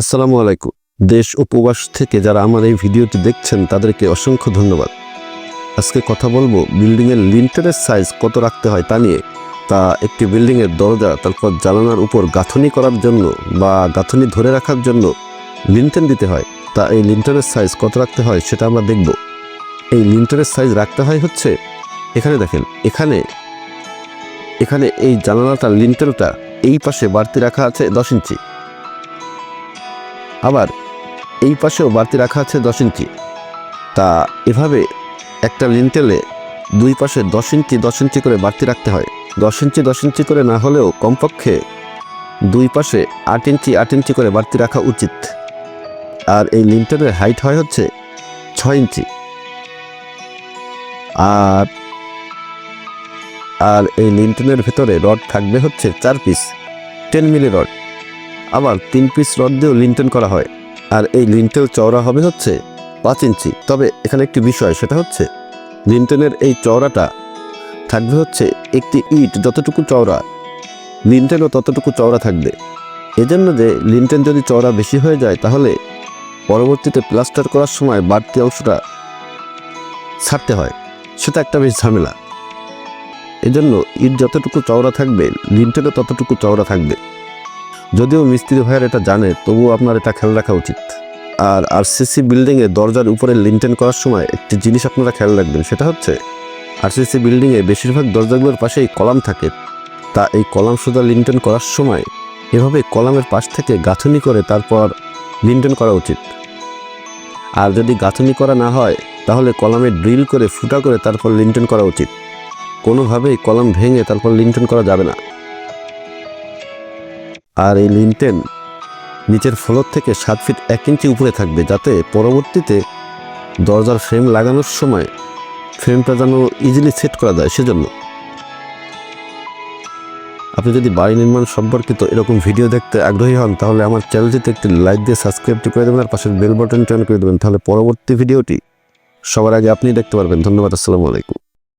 আসসালামু আলাইকুম। দেশ উপবাস থেকে যারা আমার এই ভিডিওটি দেখছেন, তাদেরকে অসংখ্য ধন্যবাদ। আজকে কথা বলব বিল্ডিংয়ের লিন্টারের সাইজ কত রাখতে হয় তা নিয়ে। তা একটি বিল্ডিংয়ের দরজা, তারপর জানালার উপর গাঁথনি করার জন্য বা গাঁথনি ধরে রাখার জন্য লিন্টেন দিতে হয়। তা এই লিন্টারের সাইজ কত রাখতে হয় সেটা আমরা দেখব। এই লিন্টারের সাইজ রাখতে হয় হচ্ছে, এখানে দেখেন, এখানে এখানে এই জানালাটা লিন্টেলটা এই পাশে বাড়তি রাখা আছে দশ ইঞ্চি। আবার এই পাশেও বাড়তি রাখা আছে দশ ইঞ্চি। তা এভাবে একটা লিন্টেলে দুই পাশে দশ ইঞ্চি দশ ইঞ্চি করে বাড়তি রাখতে হয়। দশ ইঞ্চি দশ ইঞ্চি করে না হলেও কমপক্ষে দুই পাশে আট ইঞ্চি আট ইঞ্চি করে বাড়তি রাখা উচিত। আর এই লিন্টেলের হাইট হয় হচ্ছে ছয় ইঞ্চি। আর আর এই লিন্টনের ভেতরে রড থাকবে হচ্ছে চার পিস, টেন মিলি রড। আবার তিন পিস রড দিয়েও লিন্টেন করা হয়। আর এই লিন্টেল চওড়া হবে হচ্ছে পাঁচ ইঞ্চি। তবে এখানে একটি বিষয়, সেটা হচ্ছে লিন্টেনের এই চওড়াটা থাকবে হচ্ছে একটি ইট যতটুকু চওড়া। লিন্টেনও ততটুকু চওড়া থাকবে। এজন্য যে লিন্টেন যদি চওড়া বেশি হয়ে যায়, তাহলে পরবর্তীতে প্লাস্টার করার সময় বাড়তি অংশটা ছাড়তে হয়। সেটা একটা বেশ ঝামেলা। এজন্য ইট যতটুকু চওড়া থাকবে লিন্টেনও ততটুকু চওড়া থাকবে। যদিও মিস্ত্রি ভাইয়ের এটা জানে, তবুও আপনার এটা খেয়াল রাখা উচিত। আর আরসিসি বিল্ডিংয়ে দরজার উপরে লিন্টেন করার সময় একটি জিনিস আপনারা খেয়াল রাখবেন, সেটা হচ্ছে আরসিসি বিল্ডিংয়ে বেশিরভাগ দরজাগুলোর পাশেই কলাম থাকে। তা এই কলাম সোজা লিন্টেন করার সময় এভাবে কলামের পাশ থেকে গাঁথনি করে তারপর লিন্টেন করা উচিত। আর যদি গাঁথনি করা না হয়, তাহলে কলামে ড্রিল করে, ফুটা করে তারপর লিন্টেন করা উচিত। কোনোভাবেই কলাম ভেঙে তারপর লিন্টেন করা যাবে না। আর এই লিন্টেন নিচের ফ্লোর থেকে সাত ফিট এক ইঞ্চি উপরে থাকবে, যাতে পরবর্তীতে দরজার ফ্রেম লাগানোর সময় ফ্রেমটা যেন ইজিলি সেট করা যায়। সেজন্য আপনি যদি বাড়ি নির্মাণ সম্পর্কিত এরকম ভিডিও দেখতে আগ্রহী হন, তাহলে আমার চ্যানেলটিতে একটি লাইক দিয়ে সাবস্ক্রাইবটি করে দেবেন আর পাশের বেল বাটন টান করে দেবেন। তাহলে পরবর্তী ভিডিওটি সবার আগে আপনি দেখতে পারবেন। ধন্যবাদ, আসসালামু আলাইকুম।